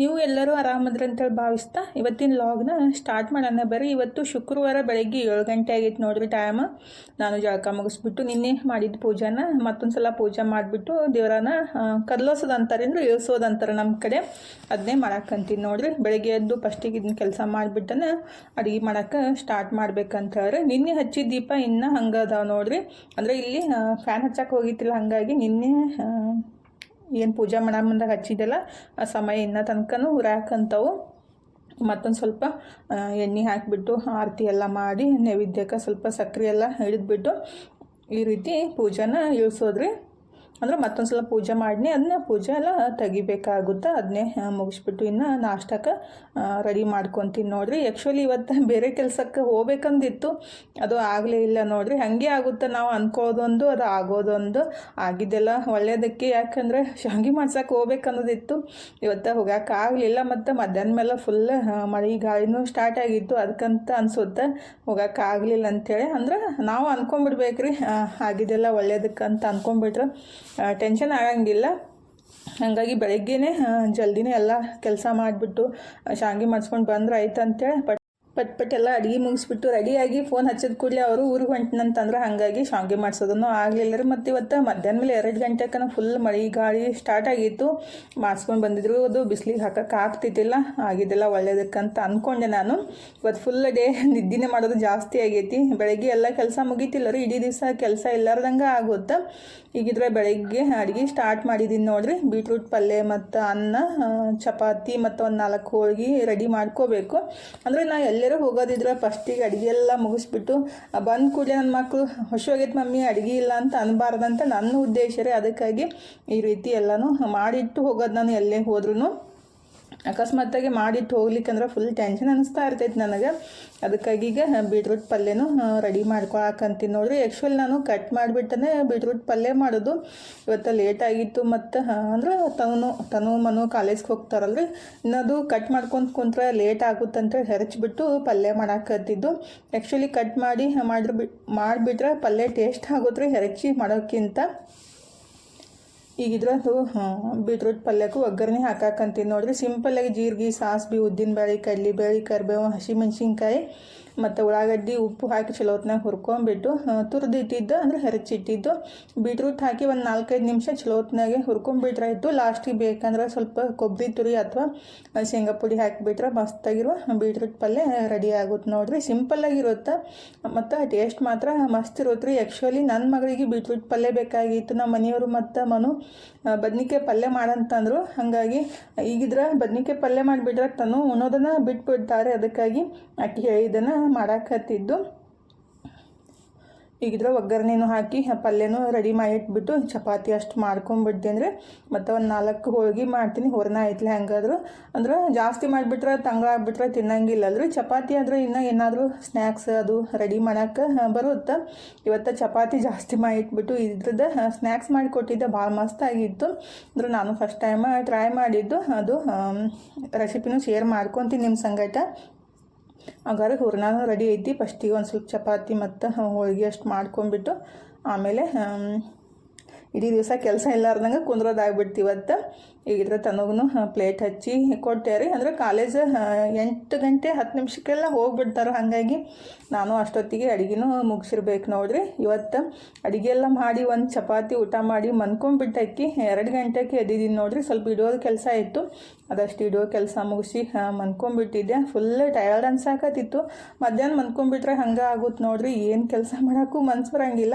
ನೀವು ಎಲ್ಲರೂ ಆರಾಮದ್ರಿ ಅಂತೇಳಿ ಭಾವಿಸ್ತಾ ಇವತ್ತಿನ ಲಾಗ್ನ ಸ್ಟಾರ್ಟ್ ಮಾಡೋಣ. ಬರ್ರಿ ಇವತ್ತು ಶುಕ್ರವಾರ ಬೆಳಗ್ಗೆ ಏಳು ಗಂಟೆ ಆಗೈತೆ ನೋಡಿರಿ ಟೈಮ್ ನಾನು ಜಳಕ ಮುಗಿಸ್ಬಿಟ್ಟು ನಿನ್ನೆ ಮಾಡಿದ ಪೂಜಾನ ಮತ್ತೊಂದು ಸಲ ಪೂಜೆ ಮಾಡಿಬಿಟ್ಟು ದೇವರನ್ನ ಕದಲೋಸೋದಂತಾರೆ ಅಂದ್ರೆ ಇಳಿಸೋದು ಅಂತಾರೆ ನಮ್ಮ ಕಡೆ. ಅದನ್ನೇ ಮಾಡಕ್ಕಂತೀನಿ ನೋಡ್ರಿ. ಬೆಳಗ್ಗೆ ಎದ್ದು ಫಸ್ಟಿಗೆ ಇದನ್ನ ಕೆಲಸ ಮಾಡಿಬಿಟ್ಟನ ಅಡುಗೆ ಮಾಡೋಕ್ಕೆ ಸ್ಟಾರ್ಟ್ ಮಾಡ್ಬೇಕಂತ ಹೇಳ್ರಿ. ನಿನ್ನೆ ಹಚ್ಚಿದ ದೀಪ ಇನ್ನೂ ಹಂಗೆ ಅದಾವೆ ನೋಡ್ರಿ. ಅಂದರೆ ಇಲ್ಲಿ ಫ್ಯಾನ್ ಹಚ್ಚಕ್ಕೆ ಹೋಗಿತ್ತಿಲ್ಲ, ಹಾಗಾಗಿ ನಿನ್ನೆ ಏನು ಪೂಜೆ ಮಾಡೋ ಮುಂದಾಗ ಹಚ್ಚಿದ್ದೆಲ್ಲ, ಆ ಸಮಯ ಇನ್ನ ತನಕನೂ ಅಂತವು ಮತ್ತೊಂದು ಸ್ವಲ್ಪ ಎಣ್ಣೆ ಹಾಕಿಬಿಟ್ಟು ಆರತಿ ಎಲ್ಲ ಮಾಡಿ ನೈವೇದ್ಯಕ್ಕೆ ಸ್ವಲ್ಪ ಸಕ್ಕರೆ ಎಲ್ಲ ಹಿಡಿದ್ಬಿಟ್ಟು ಈ ರೀತಿ ಪೂಜೆನ ಇಳಿಸೋದ್ರಿ. ಅಂದ್ರೆ ಮತ್ತೊಂದು ಸಲ ಪೂಜೆ ಮಾಡಿ ಅದನ್ನ ಪೂಜೆ ಎಲ್ಲ ತೆಗಿಬೇಕಾಗುತ್ತೆ. ಅದನ್ನೇ ಮುಗಿಸ್ಬಿಟ್ಟು ಇನ್ನು ನಾಷ್ಟಕ್ಕೆ ರೆಡಿ ಮಾಡ್ಕೊತೀನಿ ನೋಡಿರಿ. ಆ್ಯಕ್ಚುಲಿ ಇವತ್ತು ಬೇರೆ ಕೆಲಸಕ್ಕೆ ಹೋಗ್ಬೇಕಂದಿತ್ತು. ಅದು ಆಗಲೇ ಇಲ್ಲ ನೋಡಿರಿ. ಹಾಗೆ ಆಗುತ್ತೆ ನಾವು ಅಂದ್ಕೋದೊಂದು ಅದು ಆಗೋದೊಂದು. ಆಗಿದ್ದೆಲ್ಲ ಒಳ್ಳೆಯದಕ್ಕೆ ಯಾಕಂದರೆ ಶಾಂಗಿ ಮಾಡ್ಸೋಕೆ ಹೋಗ್ಬೇಕನ್ನೋದಿತ್ತು ಇವತ್ತು ಹೋಗಕ್ಕೆ ಆಗಲಿಲ್ಲ ಮತ್ತು ಮಧ್ಯಾಹ್ನ ಮೇಲೆ ಫುಲ್ ಮಳೆ ಗಾಳಿನೂ ಸ್ಟಾರ್ಟ್ ಆಗಿತ್ತು. ಅದಕ್ಕಂತ ಅನ್ಸುತ್ತೆ. ಹೋಗಕ್ಕೆ ಆಗಲಿಲ್ಲ ಅಂಥೇಳಿ ಅಂದ್ರೆ ನಾವು ಅನ್ಕೊಂಬಿಡ್ಬೇಕ್ರಿ ಆಗಿದೆಲ್ಲ ಆಗಿದ್ದೆಲ್ಲ ಒಳ್ಳೇದಕ್ಕಂತ ಅನ್ಕೊಂಬಿಟ್ರೆ ಟೆನ್ಷನ್ ಆಗಂಗಿಲ್ಲ. ಹಾಗಾಗಿ ಬೆಳಗ್ಗೆನೇ ಜಲ್ದಿನೇ ಎಲ್ಲ ಕೆಲಸ ಮಾಡಿಬಿಟ್ಟು ಶಾಂಗಿ ಮಾಡಿಸ್ಕೊಂಡು ಬಂದ್ರೆ ಆಯ್ತು ಅಂತೇಳಿ ಪಟ್ ಪಟ್ ಎಲ್ಲ ಅಡುಗೆ ಮುಗಿಸ್ಬಿಟ್ಟು ರೆಡಿಯಾಗಿ ಫೋನ್ ಹಚ್ಚಿದ ಕೂಡಲೇ ಅವರು ಊರಿಗೆ ಹೊಂಟಿನಂತಂದ್ರೆ ಹಾಗಾಗಿ ಶಾವಿಗೆ ಮಾಡಿಸೋದನ್ನು ಆಗಲಿಲ್ಲ ರೀ. ಮತ್ತು ಇವತ್ತು ಮಧ್ಯಾಹ್ನ ಮೇಲೆ ಎರಡು ಗಂಟೆಕನ ಫುಲ್ ಮಳೆ ಗಾಳಿ ಸ್ಟಾರ್ಟ್ ಆಗಿತ್ತು. ಮಾಡಿಸ್ಕೊಂಡು ಬಂದಿದ್ರು. ಅದು ಬಿಸಿಲಿಗೆ ಹಾಕಕ್ಕೆ ಆಗ್ತಿದ್ದಿಲ್ಲ. ಆಗಿದ್ದೆಲ್ಲ ಒಳ್ಳೇದಕ್ಕಂತ ಅಂದ್ಕೊಂಡೆ ನಾನು. ಇವತ್ತು ಫುಲ್ ಡೇ ನಿದ್ದಿನೇ ಮಾಡೋದು ಜಾಸ್ತಿ ಆಗೈತಿ. ಬೆಳಗ್ಗೆ ಎಲ್ಲ ಕೆಲಸ ಮುಗೀತಿಲ್ಲ ರೀ. ಇಡೀ ದಿವಸ ಕೆಲಸ ಇಲ್ಲಾರ್ದಂಗೆ ಆಗುತ್ತೆ. ಈಗಿದ್ರೆ ಬೆಳಗ್ಗೆ ಅಡುಗೆ ಸ್ಟಾರ್ಟ್ ಮಾಡಿದ್ದೀನಿ ನೋಡಿರಿ. ಬೀಟ್ರೂಟ್ ಪಲ್ಯ ಮತ್ತು ಅನ್ನ ಚಪಾತಿ ಮತ್ತು ಒಂದು ನಾಲ್ಕು ಹೋಳಿಗೆ ರೆಡಿ ಮಾಡ್ಕೋಬೇಕು. ಅಂದರೆ ನಾ ಎಲ್ಲರೂ ಹೋಗೋದಿದ್ರೆ ಫಸ್ಟಿಗೆ ಅಡುಗೆ ಎಲ್ಲ ಮುಗಿಸ್ಬಿಟ್ಟು ಬಂದ ಕೂಡಲೇ ನನ್ನ ಮಕ್ಕಳು ಹೊಶೋಗೈತೆ ಮಮ್ಮಿ ಅಡುಗೆ ಇಲ್ಲ ಅಂತ ಅನ್ಬಾರ್ದಂತ ನನ್ನ ಉದ್ದೇಶ ರೀ ಅದಕ್ಕಾಗಿ ಈ ರೀತಿ ಎಲ್ಲನೂ ಮಾಡಿಟ್ಟು ಹೋಗೋದು ನಾನು ಎಲ್ಲೇ ಹೋದ್ರೂ ಅಕಸ್ಮಾತಾಗಿ ಮಾಡಿಟ್ಟು ಹೋಗ್ಲಿಕ್ಕಂದ್ರೆ ಫುಲ್ ಟೆನ್ಷನ್ ಅನಿಸ್ತಾ ಇರ್ತೈತಿ ನನಗೆ. ಅದಕ್ಕಾಗಿ ಈಗ ಬೀಟ್ರೂಟ್ ಪಲ್ಯನೂ ರೆಡಿ ಮಾಡ್ಕೊಳಕಂತೀನಿ ನೋಡ್ರಿ. ಆ್ಯಕ್ಚುಲಿ ನಾನು ಕಟ್ ಮಾಡಿಬಿಟ್ಟನೆ ಬೀಟ್ರೂಟ್ ಪಲ್ಯ ಮಾಡೋದು. ಇವತ್ತು ಲೇಟ್ ಆಗಿತ್ತು ಮತ್ತು ಅಂದ್ರೆ ತನು ತನು ಮನು ಕಾಲೇಜ್ಗೆ ಹೋಗ್ತಾರಲ್ರಿ. ಇನ್ನದು ಕಟ್ ಮಾಡ್ಕೊಂತ ಕುಂತ್ರೆ ಲೇಟ್ ಆಗುತ್ತಂತ ಹೆರಚ್ಬಿಟ್ಟು ಪಲ್ಯ ಮಾಡಾಕತ್ತಿದ್ದು. ಆ್ಯಕ್ಚುಲಿ ಕಟ್ ಮಾಡಿ ಮಾಡಿರ್ಬಿ ಮಾಡಿಬಿಟ್ರೆ ಪಲ್ಯ ಟೇಸ್ಟ್ ಆಗುತ್ತೆ ರೀ ಹೆರಚಿ ಮಾಡೋಕ್ಕಿಂತ. ಈಗ ಇದ್ರದ್ದು ಬೀಟ್ರೂಟ್ ಪಲ್ಯಕ್ಕೂ ಒಗ್ಗರಣೆ ಹಾಕಾಕಂತೀನಿ. ನೋಡ್ರಿ ಸಿಂಪಲ್ಲಾಗಿ ಜೀರಿಗೆ ಸಾಸ್ಬಿ ಉದ್ದಿನಬೇಳೆ ಕಡಲೆಬೇಳೆ ಕರಿಬೇವು ಹಸಿಮೆಣ್ಸಿನ್ಕಾಯಿ ಮತ್ತು ಉಳ್ಳಾಗಡ್ಡಿ ಉಪ್ಪು ಹಾಕಿ ಚಲೋ ಹೊತ್ನಾಗ ಹುರ್ಕೊಂಬಿಟ್ಟು ತುರಿದಿಟ್ಟಿದ್ದು ಅಂದರೆ ಹೆರಚಿಟ್ಟಿದ್ದು, ಬೀಟ್ರೂಟ್ ಹಾಕಿ ಒಂದು ನಾಲ್ಕೈದು ನಿಮಿಷ ಚಲೋ ಹೊತ್ನಾಗೆ ಹುರ್ಕೊಂಬಿಟ್ರಾಯಿತು ಲಾಸ್ಟಿಗೆ ಬೇಕಂದ್ರೆ ಸ್ವಲ್ಪ ಕೊಬ್ಬರಿ ತುರಿ ಅಥವಾ ಶೇಂಗಾ ಪುಡಿ ಹಾಕಿಬಿಟ್ರೆ ಮಸ್ತಾಗಿರುವ ಬೀಟ್ರೂಟ್ ಪಲ್ಯ ರೆಡಿ ಆಗುತ್ತೆ ನೋಡ್ರಿ. ಸಿಂಪಲ್ಲಾಗಿರುತ್ತೆ ಮತ್ತು ಟೇಸ್ಟ್ ಮಾತ್ರ ಮಸ್ತ್ ಇರುತ್ತೆ ರೀ. ಆ್ಯಕ್ಚುಲಿ ನನ್ನ ಮಗಳಿಗೆ ಬೀಟ್ರೂಟ್ ಪಲ್ಯ ಬೇಕಾಗಿತ್ತು. ನಮ್ಮ ಮನೆಯವರು ಮತ್ತು ಮನು ಬದ್ನಿಕಾಯಿ ಪಲ್ಯ ಮಾಡಂತಂದರು. ಹಾಗಾಗಿ ಈಗಿದ್ರೆ ಬದ್ನಿಕಾಯಿ ಪಲ್ಯ ಮಾಡಿಬಿಟ್ರೆ ತನು ಉಣೋದನ್ನು ಬಿಟ್ಬಿಡ್ತಾರೆ. ಅದಕ್ಕಾಗಿ ಆಕೆ ಹೇಳಿದ್ದನ್ನು ಮಾಡಾಕತ್ತಿದ್ದು. ಈಗಿದ್ರೆ ಒಗ್ಗರಣೆನೂ ಹಾಕಿ ಪಲ್ಯನೂ ರೆಡಿ ಮಾಡಿ ಇಟ್ಬಿಟ್ಟು ಚಪಾತಿ ಅಷ್ಟು ಮಾಡ್ಕೊಂಬಿಡ್ತೀನಿ ಅಂದರೆ ಮತ್ತು ಒಂದು ನಾಲ್ಕು ಹೋಳಿಗೆ ಮಾಡ್ತೀನಿ. ಹೊರನ ಐತ್ಲೆ ಹೆಂಗಾದ್ರು. ಅಂದ್ರೆ ಜಾಸ್ತಿ ಮಾಡಿಬಿಟ್ರೆ ತಂಗ ಆಗ್ಬಿಟ್ರೆ ತಿನ್ನಂಗಿಲ್ಲ ಅಲ್ರಿ ಚಪಾತಿ ಆದರೆ ಇನ್ನೂ ಏನಾದರೂ ಸ್ನ್ಯಾಕ್ಸ್ ಅದು ರೆಡಿ ಮಾಡೋಕ್ಕೆ ಬರುತ್ತೆ? ಇವತ್ತು ಚಪಾತಿ ಜಾಸ್ತಿ ಮಾಡಿಟ್ಬಿಟ್ಟು ಇದ್ರದ್ದು ಸ್ನ್ಯಾಕ್ಸ್ ಮಾಡಿ ಕೊಟ್ಟಿದ್ದೆ ಭಾಳ ಮಸ್ತ್ ಆಗಿತ್ತು. ಅಂದ್ರೆ ನಾನು ಫಸ್ಟ್ ಟೈಮ್ ಟ್ರೈ ಮಾಡಿದ್ದು. ಅದು ರೆಸಿಪಿನೂ ಶೇರ್ ಮಾಡ್ಕೊತೀನಿ ನಿಮ್ಮ ಸಂಗಟ. ಹಾಗಾದ್ರೆ ಹೂರ್ಣನೂ ರೆಡಿ ಐತಿ. ಫಸ್ಟಿಗೆ ಒಂದು ಸ್ವಲ್ಪ ಚಪಾತಿ ಮತ್ತು ಹೋಳಿಗೆ ಅಷ್ಟು ಮಾಡ್ಕೊಂಬಿಟ್ಟು ಆಮೇಲೆ ಆಮ್, ಇಡೀ ದಿವಸ ಕೆಲಸ ಇಲ್ಲಾರ್ದಂಗೆ ಕುಂದ್ರೋದಾಗ್ಬಿಡ್ತು ಇವತ್ತು. ಈಗಿದ್ರೆ ತನಗೂ ಪ್ಲೇಟ್ ಹಚ್ಚಿ ಕೊಟ್ಟೆ ರೀ. ಅಂದರೆ ಕಾಲೇಜ್ ಎಂಟು ಗಂಟೆ ಹತ್ತು ನಿಮಿಷಕ್ಕೆಲ್ಲ ಹೋಗ್ಬಿಡ್ತಾರೆ. ಹಾಗಾಗಿ ನಾನು ಅಷ್ಟೊತ್ತಿಗೆ ಅಡುಗೆನೂ ಮುಗಿಸಿರ್ಬೇಕು ನೋಡ್ರಿ. ಇವತ್ತು ಅಡುಗೆ ಎಲ್ಲ ಮಾಡಿ ಒಂದು ಚಪಾತಿ ಊಟ ಮಾಡಿ ಮನ್ಕೊಂಬಿಟ್ಟಕ್ಕಿ ಎರಡು ಗಂಟೆಗೆ ಎದ್ದಿದ್ದೀನಿ ನೋಡ್ರಿ. ಸ್ವಲ್ಪ ಇಡೋದು ಕೆಲಸ ಇತ್ತು. ಅದಷ್ಟು ಇಡೋ ಕೆಲಸ ಮುಗಿಸಿ ಮನ್ಕೊಂಬಿಟ್ಟಿದ್ದೆ ಫುಲ್ ಟಯರ್ಡ್ ಅನ್ಸಾಕತ್ತಿತ್ತು. ಮಧ್ಯಾಹ್ನ ಮನ್ಕೊಂಬಿಟ್ರೆ ಹಂಗೆ ಆಗುತ್ತೆ ನೋಡ್ರಿ, ಏನು ಕೆಲಸ ಮಾಡೋಕ್ಕೂ ಮನ್ಸು ಬರೋಂಗಿಲ್ಲ.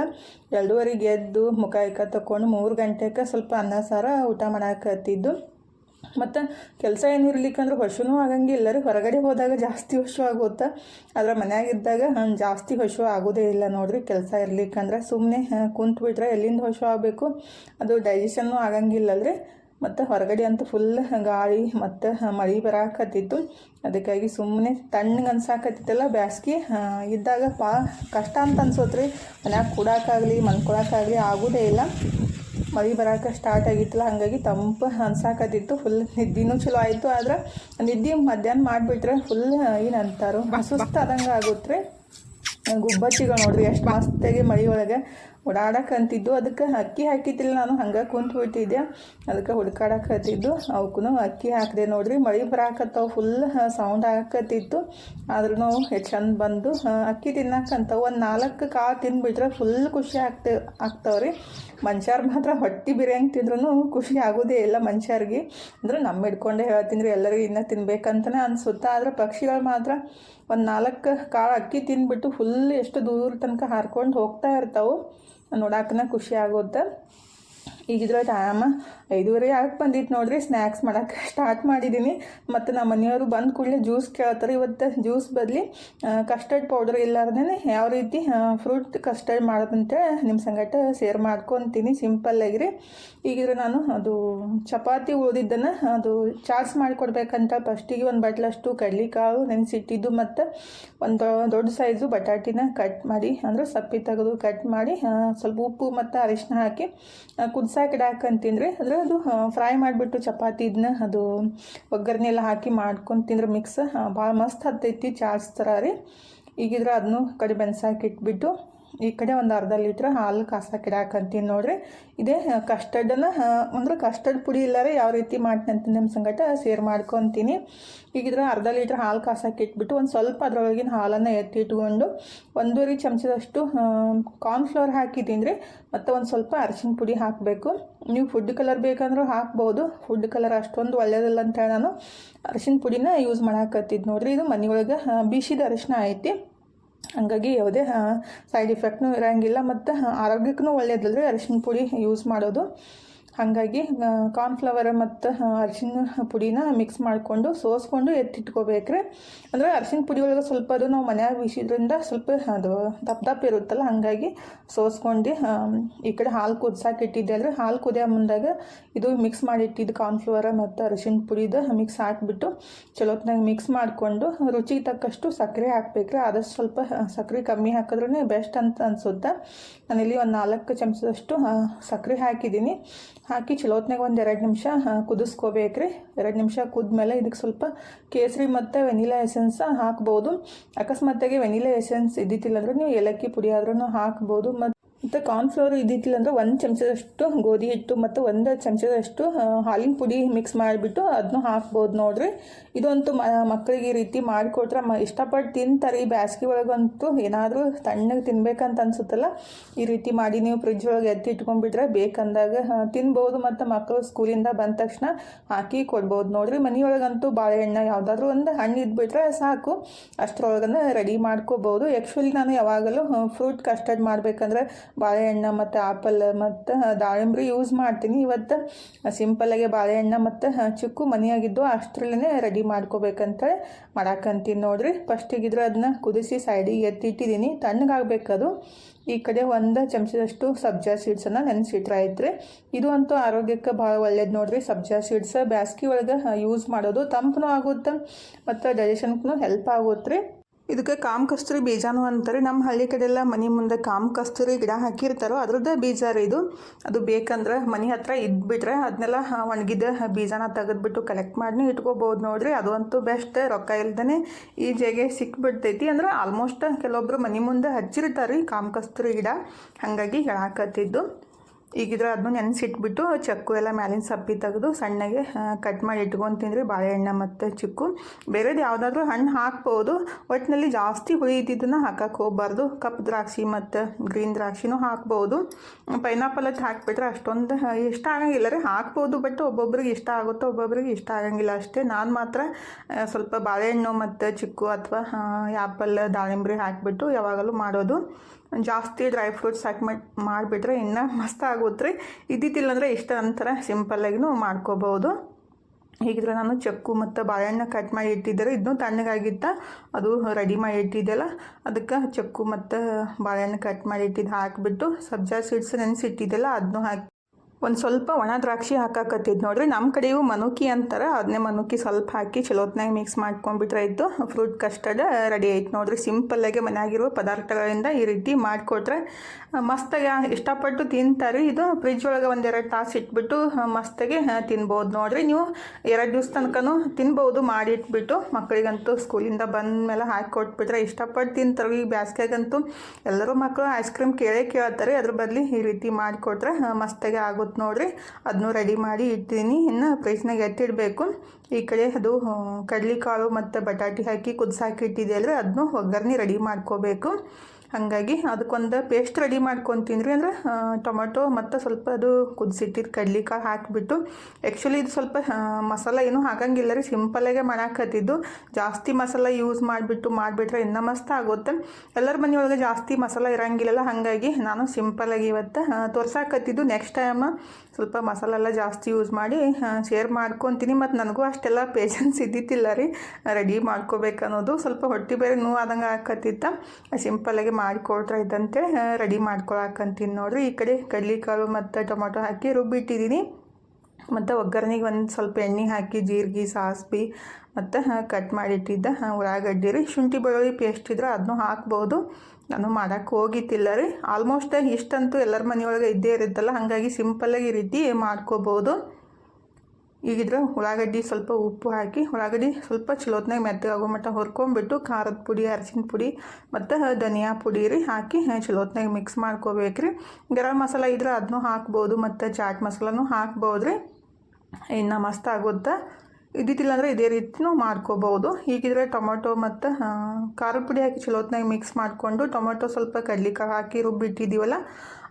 ಎರಡೂವರೆಗೆ ಎದ್ದು ಮುಖ ಇಕ್ಕ ತಗೊಂಡು ಮೂರು ಗಂಟೆಗೆ ಸ್ವಲ್ಪ ಅನ್ನ, ಸಾರ, ಊಟ ಮಾಡಾಕತ್ತಿದ್ದು. ಮತ್ತು ಕೆಲಸ ಏನು ಇರ್ಲಿಕ್ಕಂದ್ರೆ ಹೊಶೂ ಆಗಂಗಿಲ್ಲ ರೀ ಹೊರಗಡೆ ಹೋದಾಗ ಜಾಸ್ತಿ ಹೊಶು ಆಗುತ್ತೆ ಆದ್ರೆ ಮನೆಯಾಗಿದ್ದಾಗ ಹಾಂ, ಜಾಸ್ತಿ ಹೊಶು ಆಗೋದೇ ಇಲ್ಲ ನೋಡ್ರಿ, ಕೆಲಸ ಇರ್ಲಿಕ್ಕಂದ್ರೆ ಸುಮ್ಮನೆ ಕುಂತು ಬಿಟ್ರೆ ಎಲ್ಲಿಂದ ಹೊಶು ಆಗಬೇಕು. ಅದು ಡೈಜೆಷನ್ನು ಆಗಂಗಿಲ್ಲಲ್ರಿ. ಮತ್ತು ಹೊರಗಡೆ ಅಂತೂ ಫುಲ್ ಗಾಳಿ, ಮತ್ತು ಮಳೆ ಬರಾಕತ್ತಿತ್ತು. ಅದಕ್ಕಾಗಿ ಸುಮ್ಮನೆ ತಣ್ಣಗೆ ಅನ್ಸಾಕತ್ತಿತ್ತಲ್ಲ, ಬ್ಯಾಸ್ಗೆ ಇದ್ದಾಗ ಪಾ, ಕಷ್ಟ ಅಂತ ಅನ್ಸೋತ್ರಿ. ಮನ್ಯಾಗ ಕೂಡೋಕ್ಕಾಗಲಿ ಮನ್ಕೊಳಕ್ಕಾಗಲಿ ಆಗೋದೇ ಇಲ್ಲ. ಮಳೆ ಬರಾಕ ಸ್ಟಾರ್ಟ್ ಆಗಿತ್ತಲ್ಲ, ಹಾಗಾಗಿ ತಂಪು ಅನ್ಸಾಕತ್ತಿತ್ತು. ಫುಲ್ ನಿದ್ದಿನೂ ಚಲೋ ಆಯಿತು, ಆದ್ರೆ ನಿದ್ದೆ ಮಧ್ಯಾಹ್ನ ಮಾಡಿಬಿಟ್ರೆ ಫುಲ್ ಏನು ಅಂತಾರೋ ಸುಸ್ತು ಆದಂಗೆ ಆಗುತ್ತೆ ಗುಬ್ಬಚ್ಚಿಗಳು ನೋಡ್ರಿ, ಎಷ್ಟು ಮಸ್ತಾಗಿ ಮಳೆ ಒಳಗೆ. ಓಡಾಡಕ್ಕೆ ಅಂತಿದ್ದು ಅದಕ್ಕೆ ಅಕ್ಕಿ ಹಾಕಿದ್ದಿಲ್ಲ ನಾನು, ಹಂಗೆ ಕುಂತು ಬಿಟ್ಟಿದ್ದೆ. ಅದಕ್ಕೆ ಹುಡ್ಕಾಡಕ್ಕೆ ಹತ್ತಿದ್ದು ಅವಕ್ಕೂ ಅಕ್ಕಿ ಹಾಕಿದೆ ನೋಡ್ರಿ, ಮಳೆ ಬರಾಕತ್ತವು ಫುಲ್ ಸೌಂಡ್ ಆಗಕತ್ತಿತ್ತು. ಆದ್ರೂ ಹೆಚ್ಚು ಚಂದ ಬಂದು ಅಕ್ಕಿ ತಿನ್ನಕ್ಕಂತ ಒಂದು ನಾಲ್ಕು ಕಾಳು ತಿಂದುಬಿಟ್ರೆ ಫುಲ್ ಖುಷಿ ಆಗ್ತೇ, ಆಗ್ತಾವ್ರಿ. ಮನುಷ್ಯರು ಮಾತ್ರ ಹೊಟ್ಟೆ ಬಿರಿಯಂಗೆ ತಿಂದ್ರೂ ಖುಷಿ ಆಗೋದೇ ಇಲ್ಲ ಮನುಷ್ಯರಿಗೆ. ಅಂದ್ರೆ ನಮ್ಮ ಹಿಡ್ಕೊಂಡೇ ಹೇಳ್ತೀನಿ ರೀ ಎಲ್ಲರಿಗೂ ಇನ್ನೂ ತಿನ್ಬೇಕಂತಲೇ ಅನಿಸುತ್ತೆ, ಆದರೆ ಪಕ್ಷಿಗಳು ಮಾತ್ರ ಒಂದು ನಾಲ್ಕು ಕಾಳು ಅಕ್ಕಿ ತಿಂದ್ಬಿಟ್ಟು ಫುಲ್ ಎಷ್ಟು ದೂರ ತನಕ ಹಾರ್ಕೊಂಡು ಹೋಗ್ತಾ ಇರ್ತಾವೆ. ನೋಡಾಕನ ಖುಷಿ ಆಗುತ್ತೆ ಈಗಿದ್ರೆ ಟೈಮ್ ಐದುವರೆ ಯಾಕೆ ಬಂದಿತ್ತು ನೋಡ್ರಿ? ಸ್ನ್ಯಾಕ್ಸ್ ಮಾಡೋಕ್ಕೆ ಸ್ಟಾರ್ಟ್ ಮಾಡಿದ್ದೀನಿ ಮತ್ತು ನಮ್ಮ ಮನೆಯವರು ಬಂದ ಕೂಡಲೇ ಜ್ಯೂಸ್ ಕೇಳ್ತಾರೆ. ಇವತ್ತು ಜ್ಯೂಸ್ ಬದಲಿ ಕಸ್ಟರ್ಡ್ ಪೌಡರ್ ಇಲ್ಲಾರ್ದೇ ಯಾವ ರೀತಿ ಫ್ರೂಟ್ ಕಸ್ಟರ್ಡ್ ಮಾಡೋದಂತ ನಿಮ್ಮ ಸಂಗಟ ಶೇರ್ ಮಾಡ್ಕೊತೀನಿ. ಸಿಂಪಲ್ಲಾಗಿರಿ ಈಗಿದ್ರೆ ನಾನು ಅದು ಚಪಾತಿ ಉಳಿದಿದ್ದನ್ನು ಅದು ಚಾರ್ಜ್ ಮಾಡಿಕೊಡ್ಬೇಕಂತ ಫಸ್ಟಿಗೆ ಒಂದು ಬಟ್ಲಷ್ಟು ಕಡಲೆಕಾಳು ನೆನೆಸಿಟ್ಟಿದ್ದು ಮತ್ತು ಒಂದು ದೊಡ್ಡ ಸೈಜು ಬಟಾಟಿನ ಕಟ್ ಮಾಡಿ, ಅಂದರೆ ಸಪ್ಪಿ ತೆಗೆದು ಕಟ್ ಮಾಡಿ ಸ್ವಲ್ಪ ಉಪ್ಪು ಮತ್ತು ಅರಿಶಿನ ಹಾಕಿ ಕುದ್ಸಾಕೆ ಹಾಕೊಂಡು ತಿಂದರೆ ಅಂದರೆ ಅದು ಫ್ರೈ ಮಾಡಿಬಿಟ್ಟು ಚಪಾತಿ ಇದನ್ನ ಅದು ಒಗ್ಗರಣೆ ಎಲ್ಲ ಹಾಕಿ ಮಾಡ್ಕೊಂಡು ತಿಂದ್ರೆ ಮಿಕ್ಸ್ ಭಾಳ ಮಸ್ತ್ ಹತ್ತೈತಿ ಚಾರ್ಜ್ ಥರ ರೀ ಈಗಿದ್ರೆ ಅದನ್ನು ಕಡೆ ಬೆನ್ಸಾಕಿ ಇಟ್ಬಿಟ್ಟು ಈ ಕಡೆ ಒಂದು ಅರ್ಧ ಲೀಟ್ರ್ ಹಾಲು ಕಾಸಕ್ಕೆ ಇಡಾಕಂತೀನಿ ನೋಡ್ರಿ. ಇದೇ ಕಸ್ಟರ್ಡನ್ನು ಅಂದ್ರೆ ಕಸ್ಟರ್ಡ್ ಪುಡಿ ಇಲ್ಲಾರೆ ಯಾವ ರೀತಿ ಮಾಡ್ತೀನಿ ನಿಮ್ಮ ಸಂಗಟ ಸೇರ್ ಮಾಡ್ಕೊತೀನಿ. ಈಗಿದ್ರೆ ಅರ್ಧ ಲೀಟ್ರ್ ಹಾಲು ಕಾಸಕ್ಕೆ ಇಟ್ಬಿಟ್ಟು ಒಂದು ಸ್ವಲ್ಪ ಅದರೊಳಗಿನ ಹಾಲನ್ನು ಎತ್ತಿ ಇಟ್ಕೊಂಡು ಒಂದೂವರೆ ಚಮಚದಷ್ಟು ಕಾರ್ನ್ಫ್ಲವರ್ ಹಾಕಿದ್ದೀನಿ ರೀ ಮತ್ತು ಒಂದು ಸ್ವಲ್ಪ ಅರಿಶಿನ ಪುಡಿ ಹಾಕಬೇಕು. ನೀವು ಫುಡ್ ಕಲರ್ ಬೇಕಂದ್ರೂ ಹಾಕ್ಬೋದು. ಫುಡ್ ಕಲರ್ ಅಷ್ಟೊಂದು ಒಳ್ಳೆಯದಿಲ್ಲ ಅಂತೇಳಿ ನಾನು ಅರಿಶಿನ ಪುಡಿನ ಯೂಸ್ ಮಾಡಾಕತ್ತಿದ್ದು ನೋಡಿರಿ. ಇದು ಮನೆಯೊಳಗೆ ಬೀಸಿದ ಅರಿಶಿನ ಐತಿ. ಹಂಗಾಗಿ ಯಾವುದೇ ಸೈಡ್ ಇಫೆಕ್ಟ್ನೂ ಇರೋಂಗಿಲ್ಲ ಮತ್ತು ಆರೋಗ್ಯಕ್ಕೂ ಒಳ್ಳೇದಲ್ರಿ ಅರಿಶಿನ ಪುಡಿ ಯೂಸ್ ಮಾಡೋದು. ಹಾಗಾಗಿ ಕಾರ್ನ್ಫ್ಲವರ್ ಮತ್ತು ಅರಿಶಿನ ಪುಡಿನ ಮಿಕ್ಸ್ ಮಾಡಿಕೊಂಡು ಸೋಸ್ಕೊಂಡು ಎತ್ತಿಟ್ಕೋಬೇಕ್ರಿ. ಅಂದರೆ ಅರಿಶಿನ ಪುಡಿ ಒಳಗೆ ಸ್ವಲ್ಪ ಅದು ನಾವು ಮನೆಯಾಗ ಬೀಸಿದ್ರಿಂದ ಸ್ವಲ್ಪ ಅದು ದಪ್ಪ ದಪ್ಪ ಇರುತ್ತಲ್ಲ, ಹಾಗಾಗಿ ಸೋಸ್ಕೊಂಡು ಈ ಕಡೆ ಹಾಲು ಕುದ್ಸಾಕೆ ಇಟ್ಟಿದ್ದೆ. ಅಂದರೆ ಹಾಲು ಕುದಿಯೋ ಮುಂದಾಗ ಇದು ಮಿಕ್ಸ್ ಮಾಡಿ ಇಟ್ಟಿದ್ದು ಕಾರ್ನ್ಫ್ಲವರ್ ಮತ್ತು ಅರಿಶಿನ ಪುಡಿದ ಮಿಕ್ಸ್ ಹಾಕಿಬಿಟ್ಟು ಚಲೋತ್ನಾಗ ಮಿಕ್ಸ್ ಮಾಡಿಕೊಂಡು ರುಚಿಗೆ ತಕ್ಕಷ್ಟು ಸಕ್ಕರೆ ಹಾಕ್ಬೇಕ್ರಿ. ಆದಷ್ಟು ಸ್ವಲ್ಪ ಸಕ್ಕರೆ ಕಮ್ಮಿ ಹಾಕಿದ್ರೂ ಬೆಸ್ಟ್ ಅಂತ ಅನಿಸುತ್ತೆ. ನಾನಿಲ್ಲಿ ಒಂದು ನಾಲ್ಕು ಚಮಚದಷ್ಟು ಸಕ್ಕರೆ ಹಾಕಿದ್ದೀನಿ. ಹಾಕಿ ಚಲೋತ್ನಾಗ ಒಂದು ಎರಡು ನಿಮಿಷ ಕುದಿಸ್ಕೋಬೇಕ್ರಿ. ಎರಡು ನಿಮಿಷ ಕುದ್ಮೇಲೆ ಇದಕ್ಕೆ ಸ್ವಲ್ಪ ಕೇಸರಿ ಮತ್ತು ವೆನಿಲಾ ಎಸೆನ್ಸ ಹಾಕ್ಬೋದು. ಅಕಸ್ಮಾತಾಗಿ ವೆನಿಲಾ ಎಸೆನ್ಸ್ ಇದ್ದಿತ್ತಿಲ್ಲ ಅಂದರೆ ನೀವು ಏಲಕ್ಕಿ ಪುಡಿ ಆದ್ರೂ ಹಾಕ್ಬೋದು. ಮತ್ತು ಮತ್ತು ಕಾರ್ನ್ಫ್ಲೋರ್ ಇದ್ದಿತ್ತಿಲ್ಲ ಅಂದರೆ ಒಂದು ಚಮಚದಷ್ಟು ಗೋಧಿ ಹಿಟ್ಟು ಮತ್ತು ಒಂದು ಚಮಚದಷ್ಟು ಹಾಲಿನ ಪುಡಿ ಮಿಕ್ಸ್ ಮಾಡಿಬಿಟ್ಟು ಅದನ್ನು ಹಾಕ್ಬೋದು ನೋಡ್ರಿ. ಇದಂತೂ ಮಕ್ಕಳಿಗೆ ಈ ರೀತಿ ಮಾಡಿಕೊಟ್ರೆ ಮ, ಇಷ್ಟಪಟ್ಟು ತಿಂತಾರೆ. ಈ ಬ್ಯಾಸ್ಗೆ ಒಳಗಂತೂ ಏನಾದರೂ ತಣ್ಣಗೆ ತಿನ್ಬೇಕಂತ ಅನ್ಸುತ್ತಲ್ಲ, ಈ ರೀತಿ ಮಾಡಿ ನೀವು ಫ್ರಿಜ್ ಒಳಗೆ ಎತ್ತಿ ಇಟ್ಕೊಂಡ್ಬಿಟ್ರೆ ಬೇಕಂದಾಗ ತಿನ್ಬೋದು ಮತ್ತು ಮಕ್ಕಳು ಸ್ಕೂಲಿಂದ ಬಂದ ತಕ್ಷಣ ಹಾಕಿ ಕೊಡ್ಬೋದು ನೋಡ್ರಿ. ಮನೆಯೊಳಗಂತೂ ಬಾಳೆಹಣ್ಣು ಯಾವುದಾದ್ರೂ ಒಂದು ಹಣ್ಣು ಇದ್ಬಿಟ್ರೆ ಸಾಕು. ಅಷ್ಟರೊಳಗನ ರೆಡಿ ಮಾಡ್ಕೋಬೋದು. ಆ್ಯಕ್ಚುಲಿ ನಾನು ಯಾವಾಗಲೂ ಫ್ರೂಟ್ ಕಸ್ಟರ್ಡ್ ಮಾಡಬೇಕಂದ್ರೆ ಬಾಳೆಹಣ್ಣು ಮತ್ತು ಆ್ಯಪಲ್ ಮತ್ತು ದಾಳಿಂಬ್ರಿ ಯೂಸ್ ಮಾಡ್ತೀನಿ. ಇವತ್ತು ಸಿಂಪಲ್ಲಾಗೆ ಬಾಳೆಹಣ್ಣು ಮತ್ತು ಚಿಕ್ಕು ಮನೆಯಾಗಿದ್ದು ಅಷ್ಟರಲ್ಲೇ ರೆಡಿ ಮಾಡ್ಕೋಬೇಕಂತೇಳಿ ಮಾಡಾಕಂತೀನಿ ನೋಡಿರಿ. ಫಸ್ಟಿಗಿದ್ರೆ ಅದನ್ನ ಕುದಿಸಿ ಸೈಡಿಗೆ ಎತ್ತಿಟ್ಟಿದ್ದೀನಿ. ತಣ್ಣಗಾಗಬೇಕದು. ಈ ಕಡೆ ಒಂದು ಚಮಚದಷ್ಟು ಸಬ್ಜಾ ಸೀಡ್ಸನ್ನು ನೆನೆಸಿಟ್ರೆ ಐತ್ರಿ ಇದು ಅಂತೂ ಆರೋಗ್ಯಕ್ಕೆ ಭಾಳ ಒಳ್ಳೇದು ನೋಡ್ರಿ. ಸಬ್ಜಾ ಸೀಡ್ಸ್ ಬ್ಯಾಸ್ಗೆ ಒಳಗೆ ಯೂಸ್ ಮಾಡೋದು ತಂಪನೂ ಆಗುತ್ತೆ, ಮತ್ತು ಡೈಜೆಷನ್ಗೂ ಹೆಲ್ಪ್ ಆಗುತ್ತೆ ರೀ ಇದಕ್ಕೆ ಕಾಮ ಕಸ್ತೂರಿ ಬೀಜನೂ ಅಂತಾರೆ. ನಮ್ಮ ಹಳ್ಳಿ ಕಡೆ ಎಲ್ಲ ಮನೆ ಮುಂದೆ ಕಾಮ ಕಸ್ತೂರಿ ಗಿಡ ಹಾಕಿರ್ತಾರೋ, ಅದ್ರದ್ದೇ ಬೀಜ ರೀ ಇದು. ಅದು ಬೇಕಂದ್ರೆ ಮನೆ ಹತ್ರ ಇದ್ಬಿಟ್ರೆ ಅದನ್ನೆಲ್ಲ ಒಣಗಿದ ಬೀಜನ ತೆಗೆದ್ಬಿಟ್ಟು ಕಲೆಕ್ಟ್ ಮಾಡಿ ಇಟ್ಕೋಬೋದು ನೋಡ್ರಿ. ಅದಂತೂ ಬೆಸ್ಟ್ ರೊಕ್ಕ ಇಲ್ದೇ ಈಜಿಯಾಗೆ ಸಿಕ್ಬಿಡ್ತೈತಿ. ಅಂದ್ರೆ ಆಲ್ಮೋಸ್ಟ್ ಕೆಲವೊಬ್ರು ಮನೆ ಮುಂದೆ ಹಚ್ಚಿರ್ತಾರೆ ರೀ ಕಾಮ ಕಸ್ತೂರಿ ಗಿಡ. ಹಾಗಾಗಿ ಹೇಳಾಕತ್ತಿದ್ದು. ಈಗಿದ್ರೆ ಅದನ್ನು ನೆನೆಸಿಟ್ಬಿಟ್ಟು ಚಕ್ಕು ಎಲ್ಲ ಮ್ಯಾಲಿನ ಸಪ್ಪಿ ತೆಗೆದು ಸಣ್ಣಗೆ ಕಟ್ ಮಾಡಿ ಇಟ್ಕೊಂಡು ತಿಂದರೆ ಬಾಳೆಹಣ್ಣು ಮತ್ತು ಚಿಕ್ಕು. ಬೇರೆದು ಯಾವುದಾದ್ರೂ ಹಣ್ಣು ಹಾಕ್ಬೋದು. ಒಟ್ಟಿನಲ್ಲಿ ಜಾಸ್ತಿ ಹುಳಿ ಇದ್ದಿದ್ದನ್ನು ಹಾಕಕ್ಕೆ ಹೋಗ್ಬಾರ್ದು. ಕಪ್ಪು ದ್ರಾಕ್ಷಿ ಮತ್ತು ಗ್ರೀನ್ ದ್ರಾಕ್ಷಿನೂ ಹಾಕ್ಬೋದು. ಪೈನಾಪಲ್ ಹಚ್ಚಿ ಹಾಕಿಬಿಟ್ರೆ ಅಷ್ಟೊಂದು ಇಷ್ಟ ಆಗಂಗಿಲ್ಲ. ರೀ ಹಾಕ್ಬೋದು, ಬಟ್ ಒಬ್ಬೊಬ್ರಿಗೆ ಇಷ್ಟ ಆಗುತ್ತೋ ಒಬ್ಬೊಬ್ರಿಗೆ ಇಷ್ಟ ಆಗಂಗಿಲ್ಲ ಅಷ್ಟೇ. ನಾನು ಮಾತ್ರ ಸ್ವಲ್ಪ ಬಾಳೆಹಣ್ಣು ಮತ್ತು ಚಿಕ್ಕು ಅಥವಾ ಆ್ಯಪಲ್ ದಾಳಿಂಬ್ರಿ ಹಾಕಿಬಿಟ್ಟು ಯಾವಾಗಲೂ ಮಾಡೋದು. ಜಾಸ್ತಿ ಡ್ರೈ ಫ್ರೂಟ್ಸ್ ಹಾಕಿ ಮಾಡಿ ಮಾಡಿಬಿಟ್ರೆ ಇನ್ನೂ ಮಸ್ತ್ ಆಗುತ್ತೆ ಇದ್ದಿದ್ದಿಲ್ಲ ಅಂದರೆ ಇಷ್ಟ ಅಂತಾರೆ ಸಿಂಪಲ್ಲಾಗಿನೂ ಮಾಡ್ಕೋಬೋದು. ಹೀಗಿದ್ರೆ ನಾನು ಚಕ್ಕು ಮತ್ತು ಬಾಳೆಹಣ್ಣು ಕಟ್ ಮಾಡಿ ಇಟ್ಟಿದ್ದರೆ ಇದನ್ನು ತಣ್ಣಗಾಗಿತ್ತ ಅದು ರೆಡಿ ಮಾಡಿ ಇಟ್ಟಿದ್ದೆಲ್ಲ. ಅದಕ್ಕೆ ಚಕ್ಕು ಮತ್ತು ಬಾಳೆಹಣ್ಣು ಕಟ್ ಮಾಡಿ ಇಟ್ಟಿದ್ದು ಹಾಕಿಬಿಟ್ಟು ಸಬ್ಜಾ ಸೀಡ್ಸ್ ನೆನೆಸಿಟ್ಟಿದ್ದೆಲ್ಲ ಅದನ್ನು ಹಾಕಿ ಒಂದು ಸ್ವಲ್ಪ ಒಣ ದ್ರಾಕ್ಷಿ ಹಾಕಾಕತ್ತಿದ್ದು ನೋಡ್ರಿ ನಮ್ಮ ಕಡೆಯೂ ಮನುಕಿ ಅಂತಾರೆ ಅದನ್ನೇ ಮನುಕಿ ಸ್ವಲ್ಪ ಹಾಕಿ ಚಲೋತ್ನಾಗ ಮಿಕ್ಸ್ ಮಾಡ್ಕೊಂಡ್ಬಿಟ್ರೆ ಇದ್ದು ಫ್ರೂಟ್ ಕಸ್ಟರ್ಡ್ ರೆಡಿ ಆಯ್ತು ನೋಡ್ರಿ. ಸಿಂಪಲ್ಲಾಗೆ ಮನೆಯಾಗಿರುವ ಪದಾರ್ಥಗಳಿಂದ ಈ ರೀತಿ ಮಾಡಿಕೊಟ್ರೆ ಮಸ್ತಾಗಿ ಇಷ್ಟಪಟ್ಟು ತಿಂತಾರೆ ಇದು ಫ್ರಿಜ್ ಒಳಗೆ ಒಂದೆರಡು ತಾಸು ಇಟ್ಬಿಟ್ಟು ಮಸ್ತಾಗಿ ತಿನ್ಬೋದು ನೋಡ್ರಿ. ನೀವು ಎರಡು ದಿವ್ಸ ತನಕನೂ ತಿನ್ಬೋದು ಮಾಡಿ ಇಟ್ಬಿಟ್ಟು ಮಕ್ಕಳಿಗಂತೂ ಸ್ಕೂಲಿಂದ ಬಂದ ಮೇಲೆ ಹಾಕಿ ಕೊಟ್ಬಿಟ್ರೆ ಇಷ್ಟಪಟ್ಟು ತಿಂತಾರೆ ಈ ಬ್ಯಾಸ್ಗೆಗಂತೂ ಎಲ್ಲರೂ ಮಕ್ಕಳು ಐಸ್ ಕ್ರೀಮ್ ಕೇಳೇ ಕೇಳ್ತಾರೆ. ಅದ್ರ ಬದಲಿ ಈ ರೀತಿ ಮಾಡಿಕೊಟ್ರೆ ಮಸ್ತಾಗಿ ಆಗುತ್ತೆ ನೋಡ್ರಿ. ಅದನ್ನು ರೆಡಿ ಮಾಡಿ ಇಡ್ತೀನಿ. ಇನ್ನು ಫ್ರಿಜ್ನಾಗ ಎತ್ತಿಡಬೇಕು. ಈ ಕಡೆ ಅದು ಕಡಲೆಕಾಳು ಮತ್ತು ಬಟಾಟಿ ಹಾಕಿ ಕುದಿಸಾಕಿ ಇಟ್ಟಿದೆ ಅಲ್ರಿ. ಅದನ್ನು ಒಗ್ಗರಣೆ ರೆಡಿ ಮಾಡ್ಕೋಬೇಕು. ಹಾಗಾಗಿ ಅದಕ್ಕೊಂದು ಪೇಸ್ಟ್ ರೆಡಿ ಮಾಡ್ಕೊತೀನಿ ರೀ ಅಂದ್ರೆ ಟೊಮೆಟೊ ಮತ್ತು ಸ್ವಲ್ಪ ಅದು ಕುದಿಸಿಟ್ಟಿದ್ದು ಕಡ್ಲಿಕಾಳು ಹಾಕಿಬಿಟ್ಟು ಆ್ಯಕ್ಚುಲಿ ಇದು ಸ್ವಲ್ಪ ಮಸಾಲ ಏನೂ ಹಾಕಂಗಿಲ್ಲ ರೀ ಸಿಂಪಲಾಗೆ ಮಾಡಾಕತ್ತಿದ್ದು. ಜಾಸ್ತಿ ಮಸಾಲ ಯೂಸ್ ಮಾಡಿಬಿಟ್ಟು ಮಾಡಿಬಿಟ್ರೆ ಇನ್ನೂ ಮಸ್ತ್ ಆಗುತ್ತೆ. ಎಲ್ಲರ ಮನೆಯೊಳಗೆ ಜಾಸ್ತಿ ಮಸಾಲ ಇರಂಗಿಲ್ಲಲ್ಲ, ಹಾಗಾಗಿ ನಾನು ಸಿಂಪಲಾಗಿ ಇವತ್ತು ತೋರ್ಸಾಕತ್ತಿದ್ದು. ನೆಕ್ಸ್ಟ್ ಟೈಮ್ ಸ್ವಲ್ಪ ಮಸಾಲ ಎಲ್ಲ ಜಾಸ್ತಿ ಯೂಸ್ ಮಾಡಿ ಶೇರ್ ಮಾಡ್ಕೊತೀನಿ. ಮತ್ತು ನನಗೂ ಅಷ್ಟೆಲ್ಲ ಪೇಷನ್ಸ್ ಇದ್ದಿತ್ತಿಲ್ಲ ರೀ. ರೆಡಿ ಮಾಡ್ಕೋಬೇಕನ್ನೋದು ಸ್ವಲ್ಪ ಹೊಟ್ಟೆ ಬೇರೆ ನೋವು ಆದಂಗೆ ಆಕತ್ತಿತ್ತ ಸಿಂಪಲಾಗಿ ಮಾಡಿಕೊಟ್ರೆ ಇದ್ದಂತೆ ರೆಡಿ ಮಾಡ್ಕೊಳಕಂತೀನಿ ನೋಡಿರಿ. ಈ ಕಡೆ ಕಡಲೆಕಾಳು ಮತ್ತು ಟೊಮೊಟೊ ಹಾಕಿ ರುಬ್ಬಿಟ್ಟಿದ್ದೀನಿ. ಮತ್ತು ಒಗ್ಗರಣೆಗೆ ಒಂದು ಸ್ವಲ್ಪ ಎಣ್ಣೆ ಹಾಕಿ, ಜೀರಿಗೆ, ಸಾಸ್ಬಿ ಮತ್ತು ಕಟ್ ಮಾಡಿಟ್ಟಿದ್ದ ಉಳ್ಳಾಗಡ್ಡಿ ರೀ. ಶುಂಠಿ ಬೆಳ್ಳುಳ್ಳಿ ಪೇಸ್ಟ್ ಇದ್ರೆ ಅದನ್ನು ಹಾಕ್ಬೋದು. ನಾನು ಮಾಡೋಕ್ಕೆ ಹೋಗಿತ್ತಿಲ್ಲ ರೀ. ಆಲ್ಮೋಸ್ಟ್ ಇಷ್ಟಂತೂ ಎಲ್ಲರ ಮನೆಯೊಳಗೆ ಇದ್ದೇ ಇರುತ್ತಲ್ಲ, ಹಾಗಾಗಿ ಸಿಂಪಲ್ಲಾಗಿ ರೀತಿ ಮಾಡ್ಕೋಬೋದು. ಈಗಿದ್ರೆ ಉಳ್ಳಾಗಡ್ಡಿ ಸ್ವಲ್ಪ ಉಪ್ಪು ಹಾಕಿ, ಉಳ್ಳಾಗಡ್ಡಿ ಸ್ವಲ್ಪ ಚಲೋತ್ನಾಗ ಮೆತ್ತಗಾಗೋ ಮಟ್ಟ ಹುರ್ಕೊಂಬಿಟ್ಟು ಖಾರದ ಪುಡಿ, ಅರಶಿನ ಪುಡಿ ಮತ್ತು ಧನಿಯಾ ಪುಡಿ ರೀ ಹಾಕಿ ಚಲೋತ್ನಾಗ ಮಿಕ್ಸ್ ಮಾಡ್ಕೋಬೇಕು ರೀ ಗರಂ ಮಸಾಲ ಇದ್ರೆ ಅದನ್ನೂ ಹಾಕ್ಬೋದು ಮತ್ತು ಚಾಟ್ ಮಸಾಲನೂ ಹಾಕ್ಬೋದು ರೀ ಇನ್ನು ಮಸ್ತ್ ಆಗುತ್ತೆ ಇದ್ದಿದ್ದಿಲ್ಲ ಅಂದರೆ ಇದೇ ರೀತಿನೂ ಮಾಡ್ಕೋಬೋದು. ಈಗಿದ್ರೆ ಟೊಮೊಟೊ ಮತ್ತು ಖಾರದ ಪುಡಿ ಹಾಕಿ ಚಲೋತ್ನಾಗ ಮಿಕ್ಸ್ ಮಾಡಿಕೊಂಡು ಟೊಮೊಟೊ ಸ್ವಲ್ಪ ಕಡ್ಲಿಕಾಯಿ ಹಾಕಿ ರುಬ್ಬಿಟ್ಟಿದ್ದೀವಲ್ಲ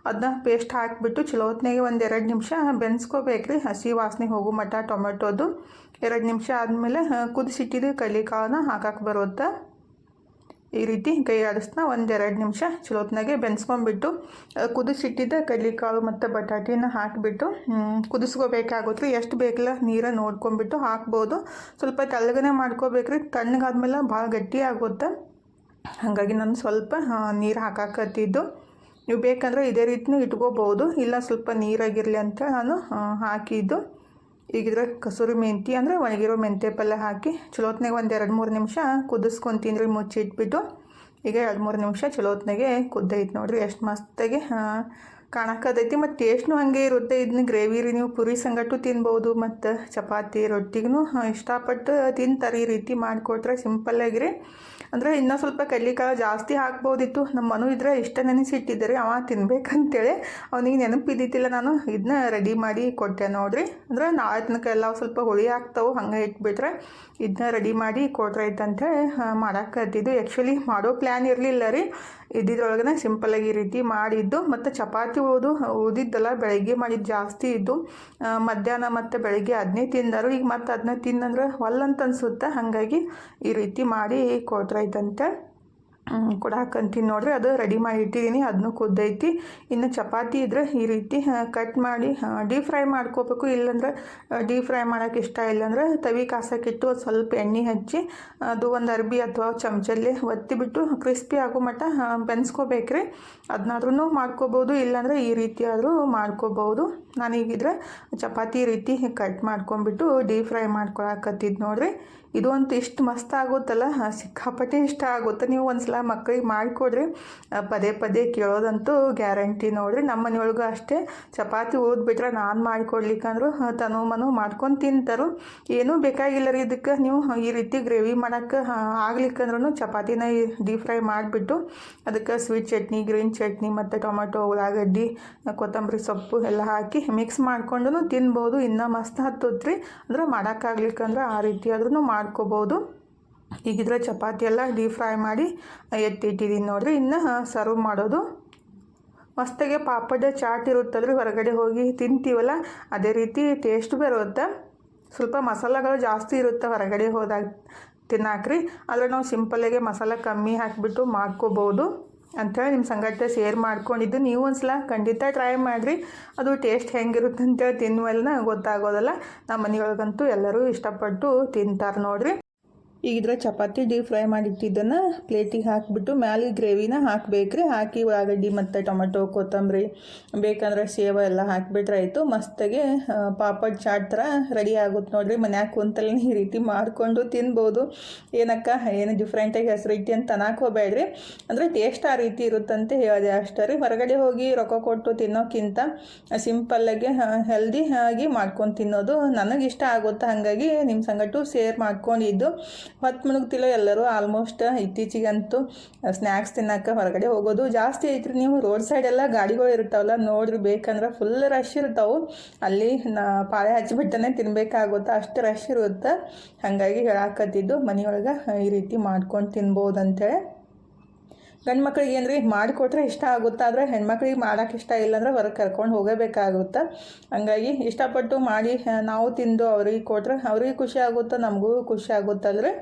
ಅದನ್ನ ಪೇಸ್ಟ್ ಹಾಕಿಬಿಟ್ಟು ಚಲೋ ಹೊತ್ತಿನಾಗೆ ಒಂದು ಎರಡು ನಿಮಿಷ ಬೆನ್ಸ್ಕೋಬೇಕು ರೀ ಹಸಿ ವಾಸನೆ ಹೋಗೋ ಮಟ್ಟ ಟೊಮೆಟೋದು. ಎರಡು ನಿಮಿಷ ಆದಮೇಲೆ ಕುದಿಸಿಟ್ಟಿದ್ದು ಕಡ್ಲಿಕಾಳನ್ನ ಹಾಕಕ್ಕೆ ಬರುತ್ತೆ ಈ ರೀತಿ ಕೈ ಆಡಿಸ್ನ ಒಂದೆರಡು ನಿಮಿಷ ಚಲೋತ್ನಾಗೆ ಬೆನ್ಸ್ಕೊಂಬಿಟ್ಟು ಕುದಿಸಿಟ್ಟಿದ್ದ ಕಡ್ಲಿಕಾಳು ಮತ್ತು ಬಟಾಟಿನ ಹಾಕಿಬಿಟ್ಟು ಕುದಿಸ್ಕೋಬೇಕಾಗುತ್ತೆ. ಎಷ್ಟು ಬೇಕಲ್ಲ ನೀರ ನೋಡ್ಕೊಂಬಿಟ್ಟು ಹಾಕ್ಬೋದು. ಸ್ವಲ್ಪ ತೆಳ್ಳಗನೆ ಮಾಡ್ಕೋಬೇಕ್ರಿ. ತಣ್ಣಗಾದ್ಮೇಲೆ ಭಾಳ ಗಟ್ಟಿ ಆಗುತ್ತೆ. ಹಾಗಾಗಿ ನಾನು ಸ್ವಲ್ಪ ನೀರು ಹಾಕಾಕತ್ತಿದ್ದು. ನೀವು ಬೇಕಂದರೆ ಇದೇ ರೀತಿಯೂ ಇಟ್ಕೋಬೋದು. ಇಲ್ಲ ಸ್ವಲ್ಪ ನೀರಾಗಿರಲಿ ಅಂತ ನಾನು ಹಾಕಿದ್ದು. ಈಗಿದ್ರೆ ಕಸೂರಿ ಮೆಂತಿ ಅಂದರೆ ಒಣಗಿರೋ ಮೆಂತೆ ಪಲ್ಯ ಹಾಕಿ ಚಲೋತ್ನಾಗೆ ಒಂದು ಎರಡು ಮೂರು ನಿಮಿಷ ಕುದಿಸ್ಕೊತೀನಿ ಮುಚ್ಚಿ ಇಟ್ಬಿಟ್ಟು ಈಗ ಎರಡು ಮೂರು ನಿಮಿಷ ಚಲೋತ್ನಾಗೆ ಕುದ್ದೈತೆ ನೋಡಿರಿ. ಎಷ್ಟು ಮಸ್ತಾಗಿ ಕಾಣಕ್ಕದೈತಿ ಮತ್ತು ಟೇಸ್ಟ್ನು ಹಾಗೆ ಇರುತ್ತೆ. ಇದನ್ನ ಗ್ರೇವಿ ರೀ ನೀವು ಪುರಿ ಸಂಗಟು ತಿನ್ಬೋದು ಮತ್ತು ಚಪಾತಿ ರೊಟ್ಟಿಗೂ ಇಷ್ಟಪಟ್ಟು ತಿಂತಾರೆ. ಈ ರೀತಿ ಮಾಡಿಕೊಟ್ರೆ ಸಿಂಪಲ್ಲಾಗಿರಿ. ಅಂದರೆ ಇನ್ನೂ ಸ್ವಲ್ಪ ಕಡ್ಲಿಕಾಳು ಜಾಸ್ತಿ ಹಾಕ್ಬೋದಿತ್ತು. ನಮ್ಮ ಮನು ಇದ್ರೆ ಇಷ್ಟ ನೆನೆಸಿಟ್ಟಿದ್ದಾರೆ. ಅವ ತಿನ್ಬೇಕಂತೇಳಿ ಅವನಿಗೆ ನೆನಪಿದ್ದಿತ್ತಿಲ್ಲ ನಾನು. ಇದನ್ನ ರೆಡಿ ಮಾಡಿ ಕೊಟ್ಟೆ ನೋಡ್ರಿ. ಅಂದರೆ ನಾಳೆ ತನಕ ಎಲ್ಲ ಸ್ವಲ್ಪ ಹುಳಿ ಆಗ್ತಾವೆ, ಹಂಗೆ ಇಟ್ಬಿಟ್ರೆ ಇದನ್ನ ರೆಡಿ ಮಾಡಿ ಕೊಟ್ರೆ ಅಂತೇಳಿ ಮಾಡಾಕತ್ತಿದ್ದು. ಆ್ಯಕ್ಚುಲಿ ಮಾಡೋ ಪ್ಲ್ಯಾನ್ ಇರಲಿಲ್ಲ ರೀ. ಇದ್ದಿದ್ರೊಳಗನೆ ಸಿಂಪಲಾಗಿ ಈ ರೀತಿ ಮಾಡಿದ್ದು. ಮತ್ತು ಚಪಾತಿ ಓದು ಉಳಿದಿದ್ದಲ್ಲ ಬೆಳಗ್ಗೆ ಮಾಡಿದ್ದು ಜಾಸ್ತಿ ಇದ್ದು ಮಧ್ಯಾಹ್ನ ಮತ್ತು ಬೆಳಗ್ಗೆ ಅದನ್ನೇ ತಿಂದರು. ಈಗ ಮತ್ತು ಅದನ್ನ ತಿನ್ನಂದ್ರೆ ಹೊಲ್ಲಂತ ಅನ್ಸುತ್ತೆ. ಹಾಗಾಗಿ ಈ ರೀತಿ ಮಾಡಿ ಕೊಟ್ರೈತಂತೆ ಕೊಡಾಕಂತೀನಿ ನೋಡ್ರಿ. ಅದು ರೆಡಿ ಮಾಡಿ ಇಟ್ಟಿದ್ದೀನಿ ಅದನ್ನು ಕುದ್ದೈತಿ. ಇನ್ನು ಚಪಾತಿ ಇದ್ರೆ ಈ ರೀತಿ ಕಟ್ ಮಾಡಿ ಡೀಪ್ ಫ್ರೈ ಮಾಡ್ಕೋಬೇಕು. ಇಲ್ಲಾಂದ್ರೆ ಡೀಪ್ ಫ್ರೈ ಮಾಡೋಕೆ ಇಷ್ಟ ಇಲ್ಲಾಂದ್ರೆ ತವಿ ಕಾಸಕ್ಕಿಟ್ಟು ಸ್ವಲ್ಪ ಎಣ್ಣೆ ಹಚ್ಚಿ, ಅದು ಒಂದು ಅರ್ಬಿ ಅಥವಾ ಚಮಚಲ್ಲಿ ಒತ್ತಿಬಿಟ್ಟು ಕ್ರಿಸ್ಪಿ ಆಗೋ ಮಟ್ಟ ಬೆನ್ಸ್ಕೋಬೇಕ್ರಿ. ಅದನ್ನಾದ್ರೂ ಮಾಡ್ಕೋಬೋದು. ಇಲ್ಲಾಂದ್ರೆ ಈ ರೀತಿ ಆದರೂ ಮಾಡ್ಕೋಬೋದು. ನಾನೀಗಿದ್ರೆ ಚಪಾತಿ ರೀತಿ ಕಟ್ ಮಾಡ್ಕೊಂಬಿಟ್ಟು ಡೀಪ್ ಫ್ರೈ ಮಾಡ್ಕೊಳಕತ್ತಿದ್ದು ನೋಡ್ರಿ. ಇದು ಅಂತ ಇಷ್ಟು ಮಸ್ತ್ ಆಗುತ್ತಲ್ಲ? ಸಿಕ್ಕಾಪಟ್ಟೆ ಇಷ್ಟ ಆಗುತ್ತೆ. ನೀವು ಒಂದು ಸಲ ಮಕ್ಕಳಿಗೆ ಮಾಡಿಕೊಡ್ರಿ ಪದೇ ಪದೇ ಕೇಳೋದಂತೂ ಗ್ಯಾರಂಟಿ ನೋಡಿರಿ. ನಮ್ಮ ಮನೆಯೊಳಗೂ ಅಷ್ಟೇ. ಚಪಾತಿ ಓದ್ಬಿಟ್ರೆ ನಾನು ಮಾಡಿಕೊಡ್ಲಿಕ್ಕಂದ್ರು ತನು ಮನು ಮಾಡ್ಕೊಂಡು ತಿಂತಾರು. ಏನೂ ಬೇಕಾಗಿಲ್ಲ ರೀ ಇದಕ್ಕೆ. ನೀವು ಈ ರೀತಿ ಗ್ರೇವಿ ಮಾಡೋಕ್ಕೆ ಆಗ್ಲಿಕ್ಕಂದ್ರೂ ಚಪಾತಿನ ಡೀಪ್ ಫ್ರೈ ಮಾಡಿಬಿಟ್ಟು ಅದಕ್ಕೆ ಸ್ವೀಟ್ ಚಟ್ನಿ, ಗ್ರೀನ್ ಚಟ್ನಿ ಮತ್ತು ಟೊಮೆಟೊ, ಉಳ್ಳಾಗಡ್ಡಿ ಕೊತ್ತಂಬರಿ ಸೊಪ್ಪು ಎಲ್ಲ ಹಾಕಿ ಮಿಕ್ಸ್ ಮಾಡ್ಕೊಂಡು ತಿನ್ಬೋದು. ಇನ್ನೂ ಮಸ್ತ್ ಹತ್ತುತ್ರಿ. ಅಂದ್ರೆ ಮಾಡೋಕ್ಕಾಗ್ಲಿಕ್ಕಂದ್ರೆ ಆ ರೀತಿ ಆದ್ರೂ ಮಾಡಿ ಮಾಡ್ಕೋಬೋದು. ಈಗಿದ್ರೆ ಚಪಾತಿ ಎಲ್ಲ ಡೀಪ್ ಫ್ರೈ ಮಾಡಿ ಎತ್ತಿಟ್ಟಿದ್ದೀನಿ ನೋಡಿರಿ. ಇನ್ನು ಸರ್ವ್ ಮಾಡೋದು. ಮಸ್ತಾಗೆ ಪಾಪಡ್ಡೆ ಚಾಟ್ ಇರುತ್ತಲ್ರಿ ಹೊರಗಡೆ ಹೋಗಿ ತಿಂತೀವಲ್ಲ, ಅದೇ ರೀತಿ ಟೇಸ್ಟ್ ಬರುತ್ತೆ. ಸ್ವಲ್ಪ ಮಸಾಲೆಗಳು ಜಾಸ್ತಿ ಇರುತ್ತೆ ಹೊರಗಡೆ ಹೋದಾಗ ತಿನ್ನಾಕ್ರಿ. ಆದರೆ ನಾವು ಸಿಂಪಲ್ಲಾಗೆ ಮಸಾಲೆ ಕಮ್ಮಿ ಹಾಕಿಬಿಟ್ಟು ಮಾಡ್ಕೋಬೋದು. ಅಂಥೇಳಿ ನಿಮ್ಮ ಸಂಗಟ ಶೇರ್ ಮಾಡ್ಕೊಂಡಿದ್ದು. ನೀವು ಒಂದ್ಸಲ ಖಂಡಿತ ಟ್ರೈ ಮಾಡಿರಿ. ಅದು ಟೇಸ್ಟ್ ಹೆಂಗಿರುತ್ತೆ ಅಂತೇಳಿ ತಿನ್ನುವಲ್ಲ ಗೊತ್ತಾಗೋದಲ್ಲ. ನಮ್ಮ ಮನೆಯೊಳಗಂತೂ ಎಲ್ಲರೂ ಇಷ್ಟಪಟ್ಟು ತಿಂತಾರೆ ನೋಡಿರಿ. ಈಗಿದ್ರೆ ಚಪಾತಿ ಡೀಪ್ ಫ್ರೈ ಮಾಡಿಟ್ಟಿದ್ದನ್ನು ಪ್ಲೇಟಿಗೆ ಹಾಕಿಬಿಟ್ಟು ಮ್ಯಾಲೆ ಗ್ರೇವಿನ ಹಾಕಬೇಕ್ರಿ. ಹಾಕಿ ಉಳ್ಳಾಗಡ್ಡಿ ಮತ್ತು ಟೊಮೆಟೊ, ಕೊತ್ತಂಬರಿ, ಬೇಕಂದ್ರೆ ಸೇವ ಎಲ್ಲ ಹಾಕಿಬಿಟ್ರೆ ಆಯಿತು. ಮಸ್ತಾಗೆ ಪಾಪಡ್ ಚಾಟ್ ಥರ ರೆಡಿ ಆಗುತ್ತೆ ನೋಡಿರಿ. ಮನ್ಯಾಗ ಕುಂತಲ್ಲಿ ಈ ರೀತಿ ಮಾಡಿಕೊಂಡು ತಿನ್ಬೋದು. ಏನಕ್ಕ, ಏನು ಡಿಫ್ರೆಂಟಾಗಿ ಹೆಸರಿಟ್ಟಿ ಅಂತ ಹೋಗ್ಬೇಡ್ರಿ ಅಂದರೆ ಟೇಸ್ಟ್ ಆ ರೀತಿ ಇರುತ್ತಂತೆ ಹೇಳಿದೆ ಅಷ್ಟೇ ರೀ. ಹೊರಗಡೆ ಹೋಗಿ ರೊಕ್ಕ ಕೊಟ್ಟು ತಿನ್ನೋಕ್ಕಿಂತ ಸಿಂಪಲ್ಲಾಗಿ ಹೆಲ್ದಿ ಆಗಿ ಮಾಡ್ಕೊಂಡು ತಿನ್ನೋದು ನನಗೆ ಇಷ್ಟ ಆಗುತ್ತೆ. ಹಾಗಾಗಿ ನಿಮ್ಮ ಸಂಗಟು ಶೇರ್ ಮಾಡ್ಕೊಂಡಿದ್ದು. ಹೊತ್ತು ಮುಳುಗ್ತಿಲ್ಲ ಎಲ್ಲರೂ ಆಲ್ಮೋಸ್ಟ್ ಇತ್ತೀಚಿಗಂತೂ ಸ್ನ್ಯಾಕ್ಸ್ ತಿನ್ನಕ್ಕೆ ಹೊರಗಡೆ ಹೋಗೋದು. ಜಾಸ್ತಿ ಐತ್ರಿ ನೀವು ರೋಡ್ ಸೈಡ್ ಎಲ್ಲ ಗಾಡಿಗಳು ಇರ್ತಾವಲ್ಲ ನೋಡ್ರಿ ಬೇಕಂದ್ರೆ ಫುಲ್ ರಶ್ ಇರ್ತಾವೆ. ಅಲ್ಲಿ ನಾ ಪಾಳೆ ಹಚ್ಚಿಬಿಟ್ಟನೆ ತಿನ್ಬೇಕಾಗುತ್ತೆ, ಅಷ್ಟು ರಶ್ ಇರುತ್ತೆ. ಹಾಗಾಗಿ ಹೇಳಾಕತ್ತಿದ್ದು ಮನೆಯೊಳಗೆ ಈ ರೀತಿ ಮಾಡ್ಕೊಂಡು ತಿನ್ಬೋದು ಅಂತೇಳಿ ಗಂಡು ಮಕ್ಳಿಗೆ ಏನು ರೀ ಮಾಡಿಕೊಟ್ರೆ ಇಷ್ಟ ಆಗುತ್ತೆ. ಆದರೆ ಹೆಣ್ಮಕ್ಳಿಗೆ ಮಾಡೋಕೆ ಇಷ್ಟ ಇಲ್ಲ ಅಂದ್ರೆ ಹೊರಗೆ ಕರ್ಕೊಂಡು ಹೋಗಬೇಕಾಗುತ್ತೆ. ಹಂಗಾಗಿ ಇಷ್ಟಪಟ್ಟು ಮಾಡಿ ನಾವು ತಿಂದು ಅವ್ರಿಗೆ ಕೊಟ್ರೆ ಅವ್ರಿಗೆ ಖುಷಿ ಆಗುತ್ತೆ, ನಮಗೂ ಖುಷಿ ಆಗುತ್ತಲ್ರಿ